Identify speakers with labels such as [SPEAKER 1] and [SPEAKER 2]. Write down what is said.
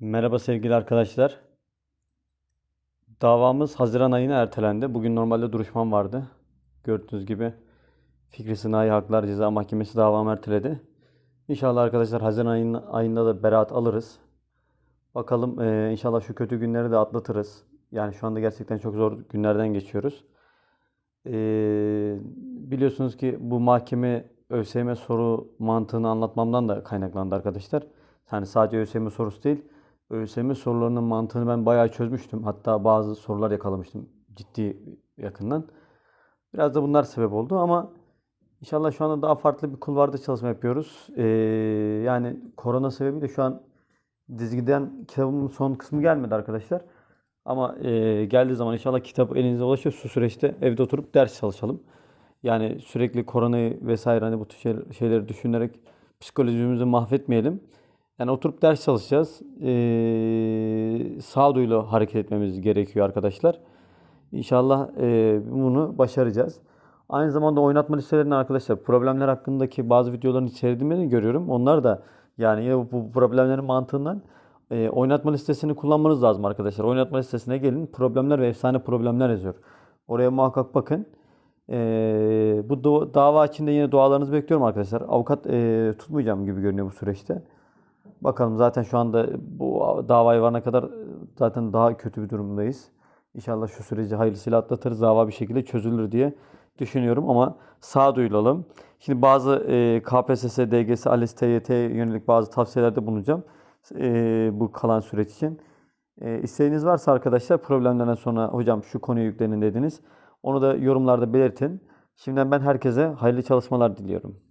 [SPEAKER 1] Merhaba sevgili arkadaşlar. Davamız Haziran ayına ertelendi. Bugün normalde duruşmam vardı. Gördüğünüz gibi Fikri Sınai Haklar Ceza Mahkemesi davamı erteledi. İnşallah arkadaşlar Haziran ayın, ayında da beraat alırız. Bakalım eee, inşallah şu kötü günleri de atlatırız. Yani şu anda gerçekten çok zor günlerden geçiyoruz. Eee, biliyorsunuz ki bu mahkeme ÖSYM soru mantığını anlatmamdan da kaynaklandı arkadaşlar. Yani sadece ÖSYM sorusu değil, ÖSYM sorularının mantığını ben bayağı çözmüştüm. Hatta bazı sorular yakalamıştım ciddi yakından. Biraz da bunlar sebep oldu ama inşallah şu anda daha farklı bir kulvarda çalışma yapıyoruz. Eee, yani korona sebebiyle şu an dizgiden kitabımın son kısmı gelmedi arkadaşlar. Ama eee, geldiği zaman inşallah kitap elinize ulaşır. Şu süreçte evde oturup ders çalışalım. Yani sürekli koronayı vesaire hani bu tür şey- şeyleri düşünerek psikolojimizi mahvetmeyelim. Yani oturup ders çalışacağız. Eee sağduyuyla hareket etmemiz gerekiyor arkadaşlar. İnşallah eee, bunu başaracağız. Aynı zamanda oynatma listelerinin arkadaşlar problemler hakkındaki bazı videoların içerdiğini görüyorum. Onlar da yani yine bu, problemlerin mantığından eee, oynatma listesini kullanmanız lazım arkadaşlar. Oynatma listesine gelin. Problemler ve efsane problemler yazıyor. Oraya muhakkak bakın. Eee, bu dava içinde yine dualarınızı bekliyorum arkadaşlar. Avukat eee, tutmayacağım gibi görünüyor bu süreçte. Bakalım zaten şu anda bu davaya varana kadar zaten daha kötü bir durumdayız. İnşallah şu süreci hayırlısıyla atlatırız. Dava bir şekilde çözülür diye düşünüyorum ama sağduyulu olalım. Şimdi bazı e, KPSS, DGS, ALES, TYT yönelik bazı tavsiyelerde bulunacağım. E, bu kalan süreç için. E, isteğiniz varsa arkadaşlar problemlerden sonra hocam şu konuyu yüklenin dediniz. Onu da yorumlarda belirtin. Şimdiden ben herkese hayırlı çalışmalar diliyorum.